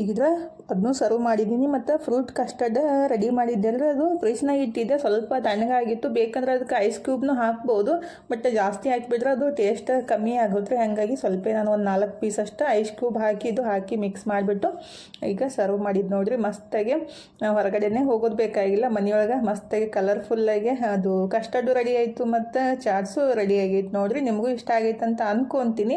ಈಗಿದ್ರೆ ಅದನ್ನು ಸರ್ವ್ ಮಾಡಿದ್ದೀನಿ ಮತ್ತು ಫ್ರೂಟ್ ಕಸ್ಟರ್ಡ್ ರೆಡಿ ಮಾಡಿದ್ದೆ ಅಂದರೆ ಅದು ಫ್ರಿಜ್ನಾಗ ಇಟ್ಟಿದ್ದೆ. ಸ್ವಲ್ಪ ತಣ್ಣಗಾಗಿತ್ತು. ಬೇಕಂದ್ರೆ ಅದಕ್ಕೆ ಐಸ್ ಕ್ಯೂಬ್ನು ಹಾಕ್ಬೋದು. ಬಟ್ ಜಾಸ್ತಿ ಹಾಕಿಬಿಟ್ರೆ ಅದು ಟೇಸ್ಟ್ ಕಮ್ಮಿ ಆಗುತ್ತೆ ಹಾಗಾಗಿ ಸ್ವಲ್ಪ ನಾನು ಒಂದು ನಾಲ್ಕು ಪೀಸ್ ಅಷ್ಟು ಐಸ್ ಕ್ಯೂಬ್ ಹಾಕಿದ್ದು ಹಾಕಿ ಮಿಕ್ಸ್ ಮಾಡಿಬಿಟ್ಟು ಈಗ ಸರ್ವ್ ಮಾಡಿದ್ದು ನೋಡಿರಿ. ಮಸ್ತಾಗಿ ಹೊರಗಡೆನೇ ಹೋಗೋದು ಬೇಕಾಗಿಲ್ಲ. ಮನೆಯೊಳಗೆ ಮಸ್ತಾಗಿ ಕಲರ್ಫುಲ್ಲಾಗಿ ಅದು ಕಸ್ಟರ್ಡು ರೆಡಿ ಆಯಿತು ಮತ್ತು ಚಾಟ್ಸು ರೆಡಿ ಆಗೈತೆ ನೋಡಿರಿ. ನಿಮಗೂ ಇಷ್ಟ ಆಗೈತೆ ಅಂತ ಅನ್ಕೊತೀನಿ.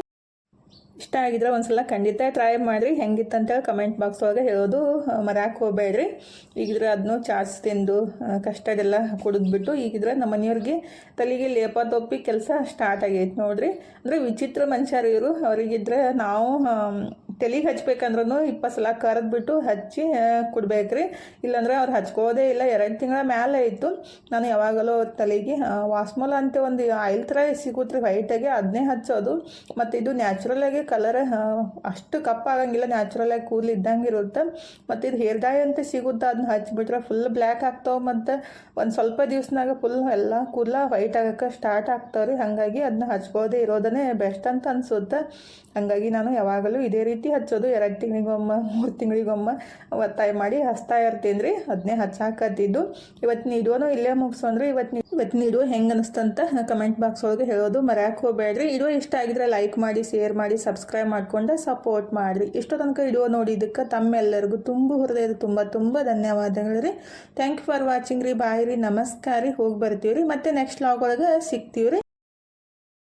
ಇಷ್ಟ ಆಗಿದ್ರೆ ಒಂದ್ಸಲ ಖಂಡಿತ ಟ್ರೈ ಮಾಡಿರಿ. ಹೆಂಗಿತ್ತಂತೇಳಿ ಕಮೆಂಟ್ ಬಾಕ್ಸ್ ಒಳಗೆ ಹೇಳೋದು ಮರ್ಯಾಕೆ ಹೋಗಬೇಡ್ರಿ. ಈಗಿದ್ರೆ ಅದನ್ನು ಚಾಟ್ಸ್ ತಿಂದು ಕಷ್ಟದೆಲ್ಲ ಕುಡಿದ್ಬಿಟ್ಟು ಈಗಿದ್ರೆ ನಮ್ಮ ಮನೆಯವ್ರಿಗೆ ತಲೆಗೆ ಲೇಪ ತೊಪ್ಪಿ ಕೆಲಸ ಸ್ಟಾರ್ಟ್ ಆಗೈತೆ ನೋಡ್ರಿ. ಅಂದರೆ ವಿಚಿತ್ರ ಮನುಷ್ಯರು ಇವರು. ಅವರಿಗಿದ್ರೆ ನಾವು ತಲೆಗೆ ಹಚ್ಬೇಕಂದ್ರೂ ಇಪ್ಪತ್ತು ಸಲ ಕರೆದ್ಬಿಟ್ಟು ಹಚ್ಚಿ ಕೊಡ್ಬೇಕ್ರಿ. ಇಲ್ಲಾಂದ್ರೆ ಅವ್ರು ಹಚ್ಕೋದೇ ಇಲ್ಲ. ಎರಡು ತಿಂಗಳ ಮೇಲೆ ಇತ್ತು. ನಾನು ಯಾವಾಗಲೂ ತಲೆಗೆ ವಾಸ್ಮೋಲ ಅಂತ ಒಂದು ಆಯಿಲ್ ಥರ ಸಿಗುತ್ತೆ ವೈಟಾಗಿ ಅದನ್ನೇ ಹಚ್ಚೋದು. ಮತ್ತು ಇದು ನ್ಯಾಚುರಲಾಗಿ ಕಲರ್ ಅಷ್ಟು ಕಪ್ಪಾಗಂಗಿಲ್ಲ ನ್ಯಾಚುರಲಾಗಿ ಕೂದಲು ಇದ್ದಂಗೆ ಇರುತ್ತೆ. ಮತ್ತು ಇದು ಹೇರ್ ಡೈ ಅಂತ ಸಿಗುತ್ತೆ. ಅದನ್ನ ಹಚ್ಬಿಟ್ರೆ ಫುಲ್ ಬ್ಲ್ಯಾಕ್ ಆಗ್ತಾವೆ. ಮತ್ತು ಒಂದು ಸ್ವಲ್ಪ ದಿವ್ಸನಾಗ ಫುಲ್ ಎಲ್ಲ ಕೂದಲ ವೈಟ್ ಆಗೋಕ್ಕೆ ಸ್ಟಾರ್ಟ್ ಆಗ್ತಾವ್ರಿ. ಹಾಗಾಗಿ ಅದನ್ನ ಹಚ್ಕೋದೇ ಇರೋದನ್ನೇ ಬೆಸ್ಟ್ ಅಂತ ಅನಿಸುತ್ತೆ. ಹಾಗಾಗಿ ನಾನು ಯಾವಾಗಲೂ ಇದೇ ರೀತಿ ಹಚ್ಚೋದು ಎರಡು ತಿಂಗಳಿಗೊಮ್ಮೆ, ಮೂರು ತಿಂಗಳಿಗೊಮ್ಮೆ ಒತ್ತಾಯ ಮಾಡಿ ಹಚ್ತಾ ಇರ್ತೀನಿ ರೀ ಅದನ್ನೇ ಹಚ್ಚಾಕತ್ತಿದ್ದು. ಇವತ್ತು ನೀಡುವನು ಇಲ್ಲೇ ಮುಗಿಸೋಣ್ರಿ ನೀ ಇವತ್ತು ನೀಡುವ ಹೆಂಗೆ ಅನಿಸ್ತಂತ ಕಮೆಂಟ್ ಬಾಕ್ಸ್ ಒಳಗೆ ಹೇಳೋದು ಮರ್ಯಾಕೆ ಹೋಗಬೇಡ್ರಿ. ಇಡೋ ಇಷ್ಟ ಆಗಿದ್ರೆ ಲೈಕ್ ಮಾಡಿ ಶೇರ್ ಮಾಡಿ ಸಬ್ಸ್ಕ್ರೈಬ್ ಮಾಡಿಕೊಂಡು ಸಪೋರ್ಟ್ ಮಾಡಿರಿ. ಇಷ್ಟೋ ತನಕ ಇಡೋ ನೋಡಿದ್ದಕ್ಕೆ ತಮ್ಮೆಲ್ಲರಿಗೂ ತುಂಬ ಹೃದಯದ ತುಂಬ ತುಂಬ ಧನ್ಯವಾದಗಳು ರೀ ಥ್ಯಾಂಕ್ ಯು ಫಾರ್ ವಾಚಿಂಗ್ ರೀ. ಬಾಯ್ ರೀ. ನಮಸ್ಕಾರ ರೀ. ಹೋಗಿ ಬರ್ತೀವಿ ರೀ ಮತ್ತೆ ನೆಕ್ಸ್ಟ್ ಲಾಗ್ ಒಳಗೆ ಸಿಗ್ತೀವಿ ರೀ